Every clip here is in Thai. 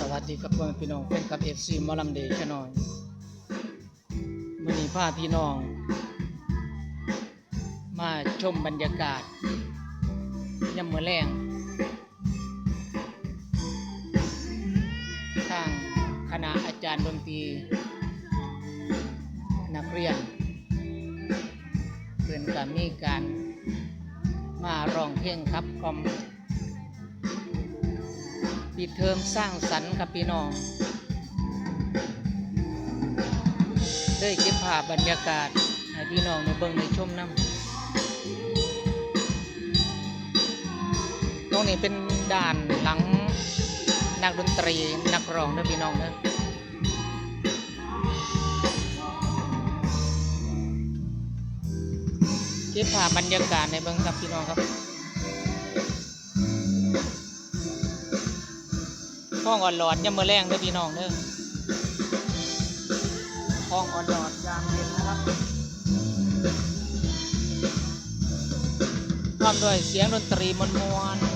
สวัสดีครับพ่อพี่น้องแฟนคลับเอฟซีมอลำเดย์ชนอยมื่อนี้าพี่น้อง มาชมบรรยากาศยามมื้อแรงทางคณะอาจารย์ดนตรีนักเรียนเพื่อนก็มีการมาร้องเพลงครับกอม ปิดเทอมสร้างสรรค์ครับพี่น้องได้เก็บภาพบรรยากาศให้พี่น้องในเบิ่งในชมน้ำตรงนี้เป็นด่านหลังนักดนตรีนักร้องนะพี่น้องนะเก็บภาพบรรยากาศในเบิ่งครับพี่น้องครับ ห้องอ่อนหลอดยามมือแรงเด้อพี่น้องเด้อห้องอ่อนหลอดยามเย็นนะครับพร้อมด้วยเสียงดนตรีมวลๆ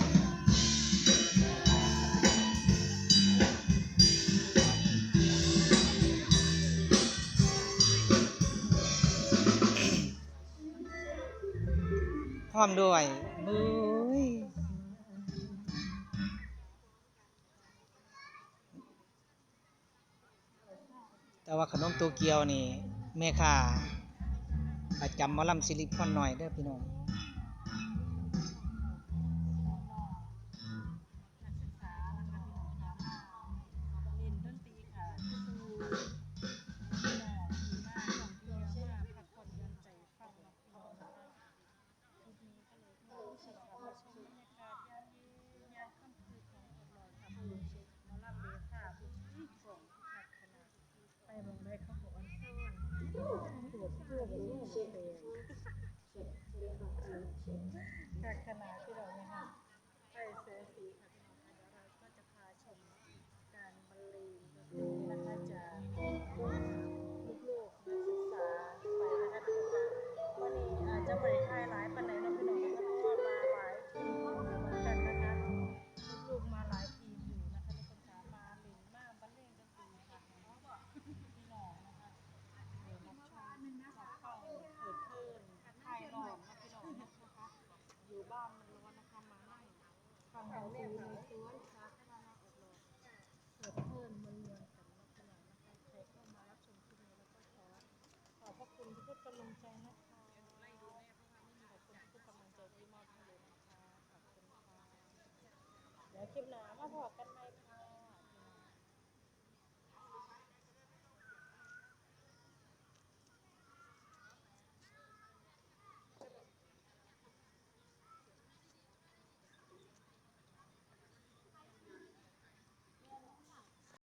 พร้อมด้วยบุ้ย แต่ว่าขนมโตเกียวนี่แม่ค้าประจำมอลำซิลิคอนหน่อยเด้อพี่น้อง จากขนาดที่เราเนี่ยค่ะ อยู่บ้านมันร้อนนะคะมานั่งฟังดนตรีในสวนสาธารณะออบรมเกิดเพิ่มมันเมืองกันนักขนาดนะคะใครเข้ามารับชมที่นี่แล้วก็ขอขอบพระคุณทุกกำลังใจนะคะขอบคุณทุกกำลังใจที่มอบให้เลยนะคะขอบคุณค่ะเดี๋ยวคลิปหน้ามาพอกันไหมคะ